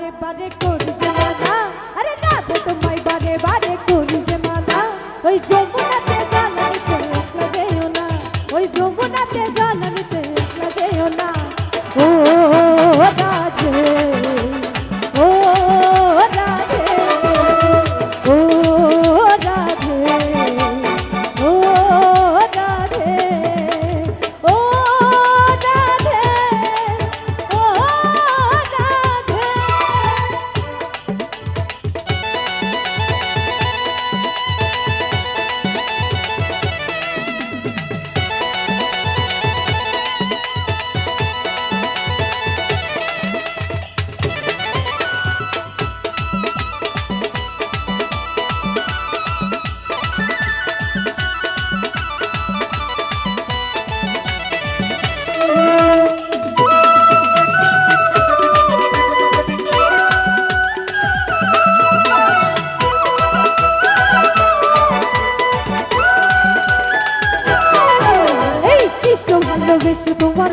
বারে বারে করি যে মানা আরে না তোমায় বারে বারে করি যে মানা ওই যমুনা ভালোবেসে তোমার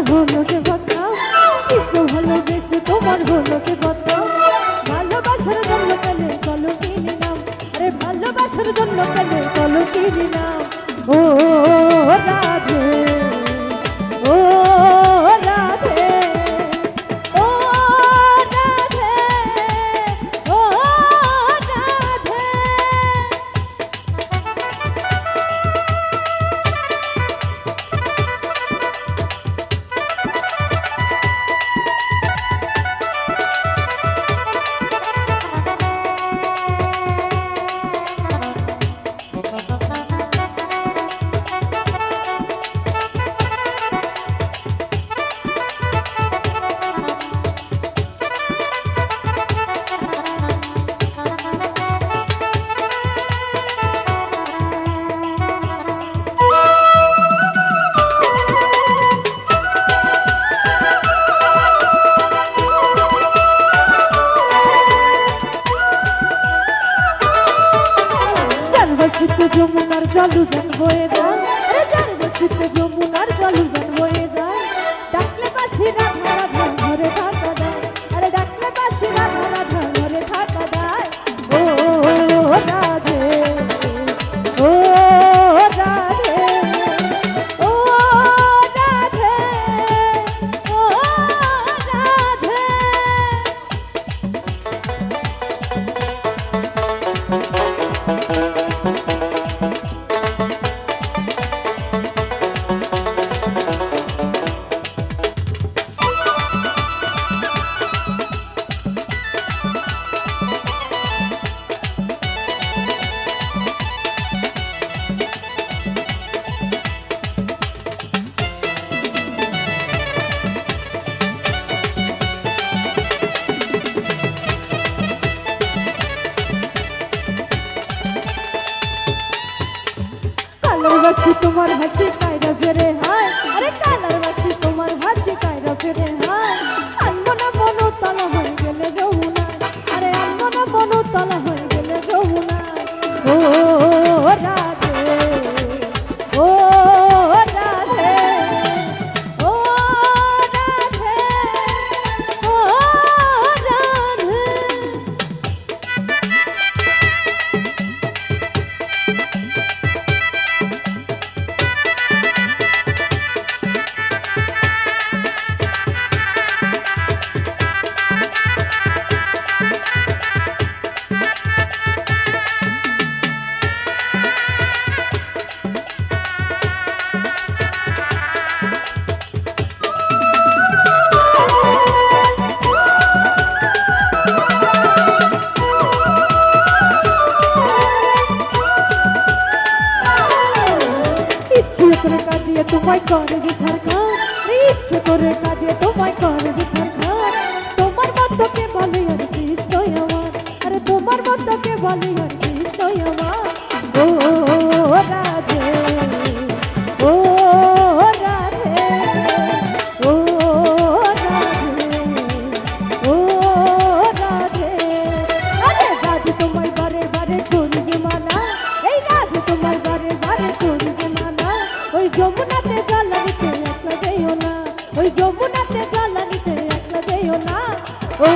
দুজন হয়ে গেল। আরে যার বসিতে যমুনা तुम्हारे हसी का रे हाय अरे का তোমায় করবে সরকার ইচ্ছে করে কাঁদে তোমায় করবে সরকার ওই যমুনাতে জ্বালানিতে একলা যেও না ওই যমুনাতে জ্বালানিতে একলা যেও না। ও